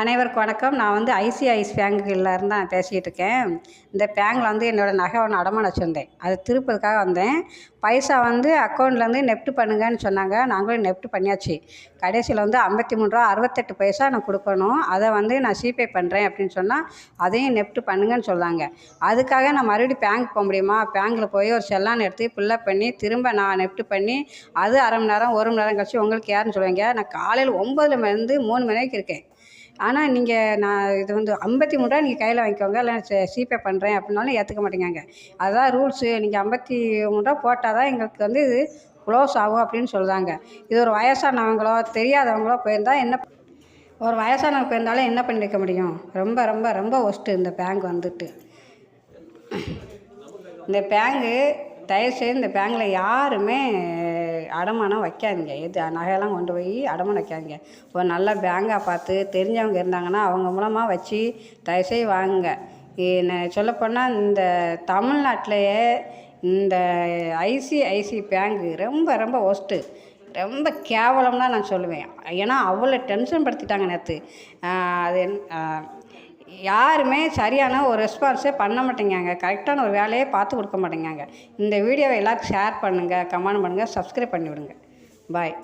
அனைவருக்கும் வணக்கம். நான் வந்து ஐசிஐசி பேங்க்கில் இருந்து தான் பேசிகிட்டு இருக்கேன். இந்த பேங்கில் வந்து என்னோடய நகை ஒன்று அடமானம் வச்சுருந்தேன். அது திருப்பதுக்காக வந்தேன். பைசா வந்து அக்கௌண்ட்லேருந்து நெஃப்ட் பண்ணுங்கன்னு சொன்னாங்க. நாங்களும் நெஃப்ட் பண்ணியாச்சு. கடைசியில் வந்து ஐம்பத்தி மூணு ரூபா அறுபத்தெட்டு பைசா நான் கொடுக்கணும். அதை வந்து நான் ஜிபே பண்ணுறேன் அப்படின்னு சொன்னால் அதையும் நெஃப்ட் பண்ணுங்கன்னு சொன்னாங்க. அதுக்காக நான் மறுபடியும் பேங்க் போக முடியுமா? பேங்க்கில் போய் ஒரு செல்லான் எடுத்து ஃபில்லப் பண்ணி திரும்ப நான் நெஃப்ட் பண்ணி அது அரை மணி நேரம் ஒரு மணி நேரம் கழிச்சு உங்களுக்கு யாருன்னு சொல்லுவீங்க? நான் காலையில் ஒம்பதுல இருந்து மூணு மணி வரைக்கும் இருக்கேன். ஆனால் நீங்கள் நான் இது வந்து ஐம்பத்தி மூணு ரூபா நீங்கள் கையில் வாங்கிக்கோங்க. இல்லை ஜிபே பண்ணுறேன் அப்படின்னாலும் ஏற்றுக்க மாட்டேங்காங்க. அதுதான் ரூல்ஸு. நீங்கள் ஐம்பத்தி மூணு ரூபா போட்டால் தான் எங்களுக்கு வந்து இது க்ளோஸ் ஆகும் அப்படின்னு சொல்கிறாங்க இது ஒரு வயசானவங்களோ தெரியாதவங்களோ போயிருந்தால் என்ன ஒரு வயசானவங்க போயிருந்தாலும் என்ன பண்ணியிருக்க முடியும்? ரொம்ப ரொம்ப ரொம்ப ஒஸ்ட்டு இந்த பேங்க் வந்துட்டு. இந்த பேங்கு தயவுசெய்து இந்த பேங்கில் யாருமே அடமானம் வைக்காதீங்க. எது? நகையெல்லாம் கொண்டு போய் அடமானம் வைக்காதீங்க. ஒரு நல்ல பேங்காக பார்த்து தெரிஞ்சவங்க இருந்தாங்கன்னா அவங்க மூலமாக வச்சு தயவுசெய்து வாங்குங்க. சொல்லப்போனால் இந்த தமிழ்நாட்டிலேயே இந்த ஐசிஐசி பேங்கு ரொம்ப ரொம்ப ஒஸ்ட்டு ரொம்ப கேவலம் தான் நான் சொல்லுவேன். ஏன்னா அவ்வளோ டென்ஷன் படுத்திட்டாங்க நேற்று அது என் யாருமே சரியான ஒரு ரெஸ்பான்ஸே பண்ண மாட்டேங்காங்க கரெக்டான ஒரு வேலையே பார்த்து கொடுக்க மாட்டேங்காங்க இந்த வீடியோவை எல்லாருக்கும் ஷேர் பண்ணுங்கள் கமெண்ட் பண்ணுங்கள் சப்ஸ்கிரைப் பண்ணி விடுங்க பாய்